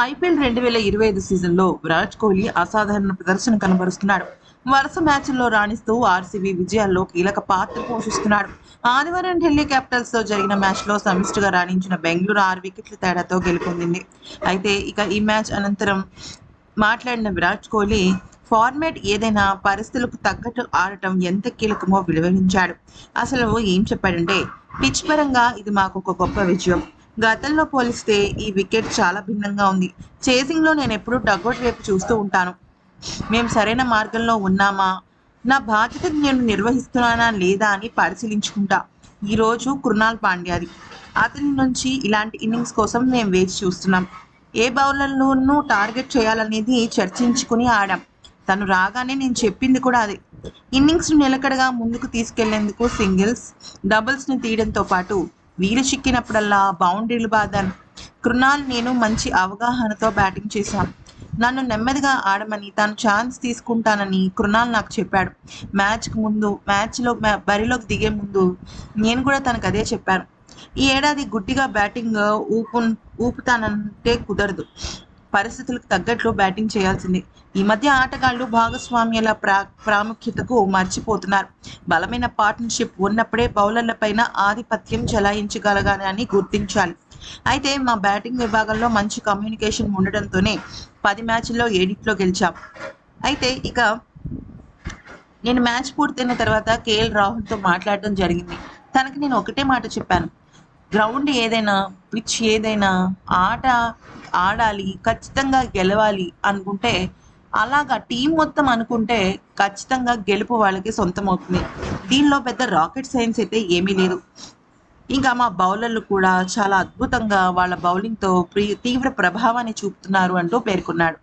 IPL రెండు వేల ఇరవై ఐదు సీజన్లో విరాట్ కోహ్లీ అసాధారణ ప్రదర్శన కనబరుస్తున్నాడు. వరుస మ్యాచ్ల్లో రాణిస్తూ ఆర్సీబీ విజయాల్లో కీలక పాత్ర పోషిస్తున్నాడు. ఆదివారం ఢిల్లీ క్యాపిటల్స్తో జరిగిన మ్యాచ్లో సమిష్టిగా రాణించిన బెంగళూరు ఆరు వికెట్ల తేడాతో గెలుపొందింది. అయితే ఇక ఈ మ్యాచ్ అనంతరం మాట్లాడిన విరాట్ కోహ్లీ ఫార్మాట్ ఏదైనా పరిస్థితులకు తగ్గట్టు ఆడటం ఎంత కీలకమో వివరించాడు. అసలు ఏం చెప్పాడంటే పిచ్ పరంగా ఇది మాకు ఒక గొప్ప విజయం. గతంలో పోలిస్తే ఈ వికెట్ చాలా భిన్నంగా ఉంది. చేసింగ్లో నేను ఎప్పుడూ డగౌట్ వైపు చూస్తూ ఉంటాను. మేము సరైన మార్గంలో ఉన్నామా? నా బాధ్యత నేను నిర్వహిస్తున్నానా లేదా అని పరిశీలించుకుంటా. ఈరోజు కృణాల్ పాండ్యాది. అతని నుంచి ఇలాంటి ఇన్నింగ్స్ కోసం మేము వేచి చూస్తున్నాం. ఏ బౌలర్లను టార్గెట్ చేయాలనేది చర్చించుకుని ఆడాం. తను రాగానే నేను చెప్పింది కూడా అదే. ఇన్నింగ్స్ను నిలకడగా ముందుకు తీసుకెళ్ళేందుకు సింగిల్స్ డబుల్స్ని తీయడంతో పాటు వీలు చిక్కినప్పుడల్లా బౌండరీలు బాదాను. కృణాల్ నేను మంచి అవగాహనతో బ్యాటింగ్ చేశాను. నన్ను నెమ్మదిగా ఆడమని తాను ఛాన్స్ తీసుకుంటానని కృణాల్ నాకు చెప్పాడు. మ్యాచ్కి ముందు మ్యాచ్లో బరిలోకి దిగే ముందు నేను కూడా తనకు అదే చెప్పాను. ఈ ఏడాది గుడ్డిగా బ్యాటింగ్ ఊపు ఊపుతానంటే కుదరదు. పరిస్థితులకు తగ్గట్లు బ్యాటింగ్ చేయాల్సిందే. ఈ మధ్య ఆటగాళ్ళు భాగస్వామ్యాల ప్రా ప్రాముఖ్యతకు మర్చిపోతున్నారు. బలమైన పార్ట్నర్షిప్ ఉన్నప్పుడే బౌలర్లపైన ఆధిపత్యం చెలాయించగలగాలని గుర్తించాలి. అయితే మా బ్యాటింగ్ విభాగంలో మంచి కమ్యూనికేషన్ ఉండడంతోనే పది మ్యాచ్ల్లో ఏడిట్లో గెలిచాం. అయితే ఇక నేను మ్యాచ్ పూర్తయిన తర్వాత కేఎల్ రాహుల్తో మాట్లాడడం జరిగింది. తనకి నేను ఒకటే మాట చెప్పాను. గ్రౌండ్ ఏదైనా పిచ్ ఏదైనా ఆట ఆడాలి ఖచ్చితంగా గెలవాలి అనుకుంటే అలాగా టీం మొత్తం అనుకుంటే ఖచ్చితంగా గెలుపు వాళ్ళకి సొంతం అవుతుంది దీనిలో పెద్ద రాకెట్ సైన్స్ అయితే ఏమీ లేదు. ఇంకా మా బౌలర్లు కూడా చాలా అద్భుతంగా వాళ్ళ బౌలింగ్తో ప్రీ తీవ్ర ప్రభావాన్ని చూపుతున్నారు అంటూ పేర్కొన్నాడు.